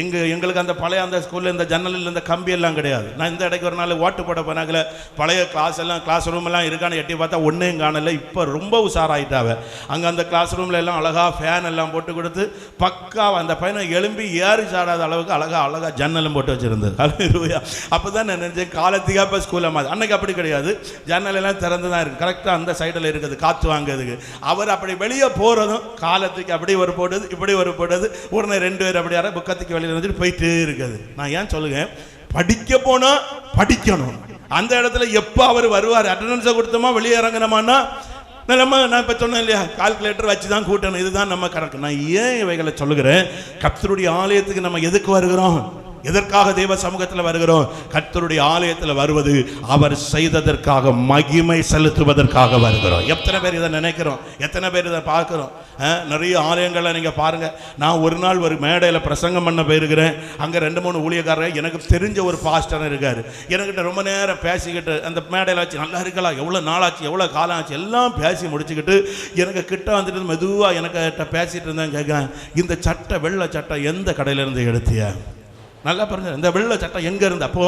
எங்க எங்களுக்கு அந்த பழைய அந்த ஸ்கூல்ல இந்த ஜன்னலில் இந்த கம்பி எல்லாம் கிடையாது. நான் இந்த இடைக்கு ஒரு நாள் ஓட்டு போட போனாங்கள பழைய கிளாஸ் எல்லாம் கிளாஸ் ரூம் எல்லாம் இருக்கான்னு எட்டி பார்த்தா ஒன்றும் காணல. இப்போ ரொம்ப உஷாராயிட்டாவ அங்கே அந்த கிளாஸ் ரூம்ல எல்லாம் அழகா ஃபேன் எல்லாம் போட்டு கொடுத்து பக்காவா அந்த பையனை எலும்பி ஏறி சாடாத அளவுக்கு அழகா அழகா ஜன்னலும் போட்டு வச்சிருந்தது. அலுவயா அப்போ தான் நான் நினைச்சேன் காலத்துக்கா இப்போ ஸ்கூலில் மாதிரி அன்னைக்கு அப்படி கிடையாது. ஜன்னல் எல்லாம் திறந்து தான் இருக்கு கரெக்டாக அந்த சைடில் இருக்குது காற்று வாங்குறதுக்கு. அவர் அப்படி வெளியே போகிறதும் காலத்துக்கு அப்படி ஒரு போடுது இப்படி ஒரு போடுது. உடனே ரெண்டு பேர் அப்படி யாரா புக்கத்துக்கு வெளியில் வந்துட்டு போயிட்டே இருக்காது. நான் ஏன் சொல்லுங்க படிக்க போனால் படிக்கணும். அந்த இடத்துல எப்போ அவர் வருவார்? அட்டண்டன்ஸை கொடுத்தோமா? வெளியே இறங்கினோமான்னா நம்ம நான் இப்போ சொன்னேன் இல்லையா? கால்குலேட்டர் வச்சு தான் கூட்டணும். இதுதான் நம்ம கணக்கு. நான் ஏன் இவைகளை சொல்லுகிறேன்? கப்தருடைய ஆலயத்துக்கு நம்ம எதுக்கு வருகிறோம்? எதற்காக தேவ சமூகத்தில் வருகிறோம்? கர்த்தருடைய ஆலயத்தில் வருவது அவர் செய்ததற்காக மகிமை செலுத்துவதற்காக வருகிறோம். எத்தனை பேர் இதை நினைக்கிறோம்? எத்தனை பேர் இதை பார்க்குறோம்? நிறைய ஆலயங்களை நீங்கள் பாருங்கள் நான் ஒரு நாள் ஒரு மேடையில் பிரசங்கம் பண்ண போயிருக்கிறேன். அங்கே ரெண்டு மூணு ஊழியக்காரர் எனக்கு தெரிஞ்ச ஒரு பாஸ்டர் இருக்கார். எனக்கிட்ட ரொம்ப நேரம் பேசிக்கிட்டு அந்த மேடையில் வச்சு நல்லா இருக்கலாம் எவ்வளோ நாளாச்சு? எவ்வளோ காலம் ஆச்சு? எல்லாம் பேசி முடிச்சுக்கிட்டு எனக்கு கிட்ட வந்துட்டு மெதுவாக எனக்கு பேசிகிட்டு இருந்தேன். கேட்குறேன் இந்த சட்டை வெள்ளை சட்டை எந்த கடையிலேருந்து எடுத்தியா எடுத்திய நல்லா பாருங்க இந்த வெள்ள சட்டம் எங்கே இருந்து? அப்போ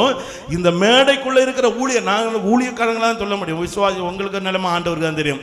இந்த மேடைக்குள்ளே இருக்கிற ஊழியர் நாங்கள் ஊழியக்காரங்களாம் சொல்ல முடியும். விசுவாசி உங்களுக்கு நிலைமை ஆண்டவருக்கு தான் தெரியும்.